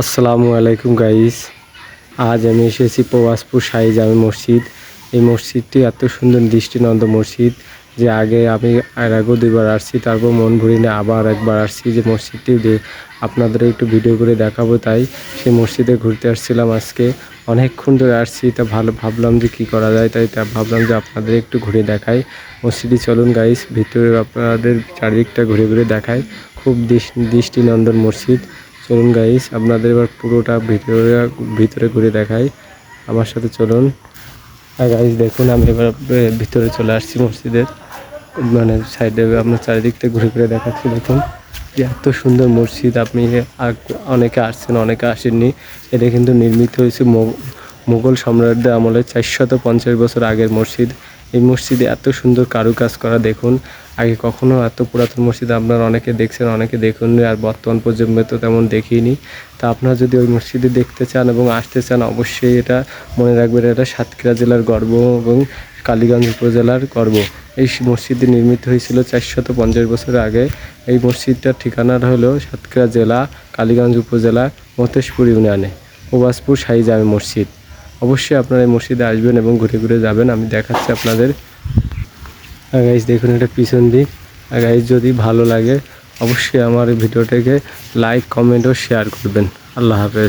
আসসালামু আলাইকুম গাইস আজ আমি এসেছি প্রবাসপুর শাহী জামে মসজিদ। এই মসজিদটি এত সুন্দর দৃষ্টিনন্দ মসজিদ যে আগে আমি আর আগেও দুইবার আসছি, তারপর মন ভরিয়ে আবার একবার আসছি যে মসজিদটি আপনাদের একটু ভিডিও করে দেখাবো তাই। সেই মসজিদে ঘুরতে আসছিলাম আজকে। অনেকক্ষণ ধরে আসছি, তা ভালো ভাবলাম যে কী করা যায় তাই, তা ভাবলাম যে আপনাদের একটু ঘুরে দেখাই। মসজিদে চলুন গাইস ভিতরে আপনাদের চারিদিকটা ঘুরে ঘুরে দেখায় খুব দৃষ- দৃষ্টিনন্দন মসজিদ। চলুন গাইস আপনাদের এবার পুরোটা ভিতরে ভিতরে ঘুরে দেখাই। আমার সাথে চলুন। আর গাইস দেখুন আমি এবার ভিতরে চলে আসছি মসজিদের। মানে সাইডে আপনার চারিদিকটা ঘুরে ঘুরে দেখাচ্ছি, দেখুন। যে এত সুন্দর মসজিদ, আপনি অনেকে আসছেন, অনেকে আসেননি। এটা কিন্তু নির্মিত হয়েছে মুঘল সম্রাটদের আমলে চারশত পঞ্চাশ বছর আগের মসজিদ। এই মসজিদে এত সুন্দর কারুকাজ করা, দেখুন। আগে কখনো এত পুরাতন মসজিদ আপনারা অনেকে দেখছেন, অনেকে দেখুন আর বর্তমান পর্যন্ত তো তেমন দেখিনি। তা আপনারা যদি ওই মসজিদে দেখতে চান এবং আসতে চান, অবশ্যই এটা মনে রাখবেন, এটা সাতক্ষীরা জেলার গর্ব এবং কালীগঞ্জ উপজেলার গর্ব। এই মসজিদটি নির্মিত হয়েছিল চারশত পঞ্চাশ বছর আগে। এই মসজিদটার ঠিকানাটা হলো সাতক্ষীরা জেলা, কালীগঞ্জ উপজেলা, মতেশপুর ইউনিয়নে প্রবাসপুর শাহী জামে মসজিদ। অবশ্যই আপনারা এই মসজিদে আসবেন এবং ঘুরে ঘুরে যাবেন, আমি দেখাচ্ছি আপনাদের আর গাইজ দেখুন এটা পিছন দিক। আর গাইজ যদি ভালো লাগে, অবশ্যই আমার ভিডিওটাকে লাইক কমেন্ট ও শেয়ার করবেন। আল্লাহ হাফেজ।